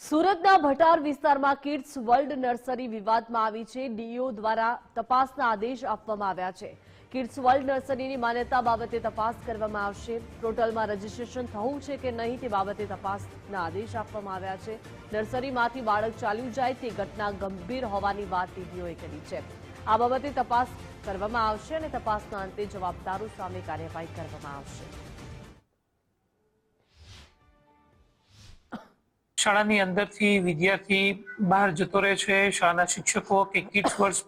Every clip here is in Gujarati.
સુરતના ભટાર વિસ્તારમાં કિડ્સ વર્લ્ડ નર્સરી વિવાદમાં આવી છે. ડીઓ દ્વારા તપાસના આદેશ આપવામાં આવ્યા છે. કિડ્સ વર્લ્ડ નર્સરીની માન્યતા બાબતે તપાસ કરવામાં આવશે. પોર્ટલમાં રજીસ્ટ્રેશન થવું છે કે નહીં તે બાબતે તપાસના આદેશ આપવામાં આવ્યા છે. નર્સરીમાંથી બાળક ચાલ્યું જાય તે ઘટના ગંભીર હોવાની વાત ડીઈઓએ કરી છે. આ બાબતે તપાસ કરવામાં આવશે અને તપાસના અંતે જવાબદારો સામે કાર્યવાહી કરવામાં આવશે. શાળાની અંદરથી વિદ્યાર્થી બહાર જતો રહે છે. શાળાના શિક્ષકો કે કિડ્સ વર્ષ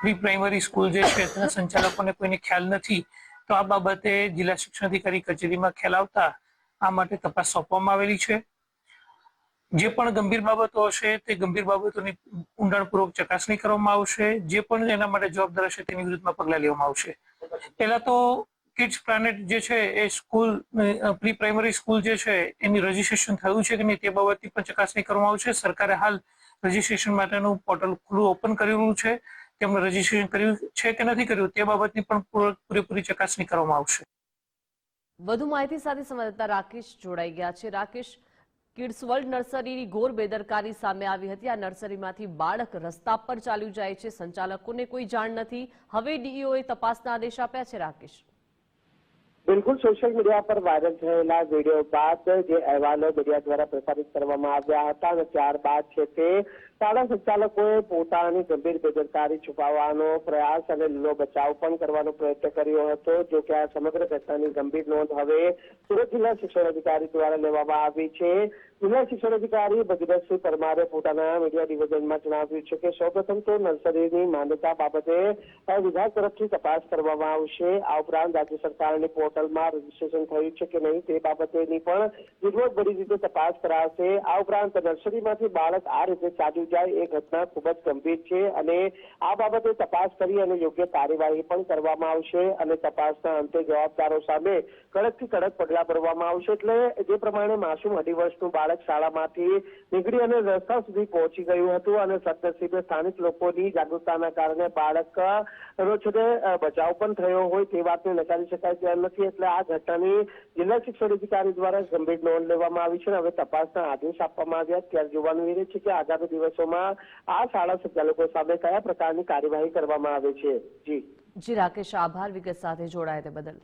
પ્રી પ્રાઇમરી સ્કૂલ જે છે, તેના સંચાલકોને કોઈને ખ્યાલ નથી. તો આ બાબતે જિલ્લા શિક્ષણ અધિકારી કચેરીમાં ખ્યાલ આવતા આ માટે તપાસ સોંપવામાં આવેલી છે. જે પણ ગંભીર બાબતો હશે, તે ગંભીર બાબતોની ઊંડાણપૂર્વક ચકાસણી કરવામાં આવશે. જે પણ એના માટે જવાબદાર હશે, તેની વિરુદ્ધમાં પગલાં લેવામાં આવશે. પહેલા તો કિડ્સ પ્લાનેટ જે છે એ સ્કૂલ પ્રી પ્રાઇમરી સ્કૂલ જે છે, એની રજીસ્ટ્રેશન થયું છે કે નહીં તે બાબતની પણ ચકાસણી કરવામાં આવશે. સરકારે હાલ રજીસ્ટ્રેશન માટેનું પોર્ટલ ખુલ્લું ઓપન કરેલું છે. તેમણે રજીસ્ટ્રેશન કર્યું છે કે નથી કર્યું તે બાબતની પણ પૂરેપૂરી ચકાસણી કરવામાં આવશે. વધુ માહિતી સાથે સંવાદદાતા રાકેશ જોડાઈ ગયા છે. રાકેશ કિડ્સ વર્લ્ડ નર્સરીની ઘોર બેદરકારી સામે આવી હતી. આ નર્સરીમાંથી બાળક રસ્તા પર ચાલ્યું જાય છે. સંચાલકોને કોઈ જાણ નથી. હવે ડીઈઓએ તપાસના આદેશ આપ્યા છે, રાકેશ. બિલકુલ સોશિયલ મીડિયા પર વાયરલ થયેલા વીડિયો બાદ જે અહેવાલો મીડિયા દ્વારા પ્રસારિત કરવામાં આવ્યા હતા અને ત્યારબાદ છે તે શાળા સંચાલકોએ પોતાની ગંભીર બેદરકારી છુપાવવાનો પ્રયાસ અને લીલો બચાવ પણ કરવાનો પ્રયત્ન કર્યો હતો, જો કે આ સમગ્ર ઘટનાની ગંભીર નોંધ હવે સુરત જિલ્લા શિક્ષણ અધિકારી દ્વારા લેવામાં આવી છે. જિલ્લા શિક્ષણ અધિકારી ભગીરથસિંહ પરમારે પોતાના મીડિયા નિવેદનમાં જણાવ્યું છે કે સૌપ્રથમ તો નર્સરીની માન્યતા બાબતે વિભાગ તરફથી તપાસ કરવામાં આવશે. આ ઉપરાંત રાજ્ય સરકારની પોર્ટલમાં રજીસ્ટ્રેશન થયું છે કે નહીં તે બાબતેની પણ ઝીણવટભરી રીતે તપાસ કરાશે. આ ઉપરાંત નર્સરીમાંથી બાળક આ રીતે ચાલ્યું જાય એ ઘટના ખૂબ જ ગંભીર છે અને આ બાબતે તપાસ કરી અને યોગ્ય કાર્યવાહી પણ કરવામાં આવશે અને તપાસના અંતે જવાબદારો સામે કડકથી કડક પગલાં ભરવામાં આવશે. એટલે જે પ્રમાણે માસૂમ અઢી વર્ષનું બાળક શાળામાંથી નીકળી અને રસ્તા સુધી પહોંચી ગયું હતું અને સદનસીબે સ્થાનિક લોકોની જાગૃતતાના કારણે બાળક નો છે તે અ, બચાવ પણ થયો હોય તે વાતને નકારી શકાય તેમ નથી એટલે આ ઘટનાની જિલ્લા શિક્ષણ અધિકારી દ્વારા ગંભીર નોંધ લેવામાં આવી છે અને હવે તપાસના આદેશ આપવામાં આવ્યા ત્યારે જોવાનું એ છે કે આગામી દિવસોમાં આ શાળા સંચાલકો સામે કયા પ્રકારની કાર્યવાહી કરવામાં આવે છે? જી. જી રાકેશ આભાર. વિગત સાથે જોડાયા બદલ.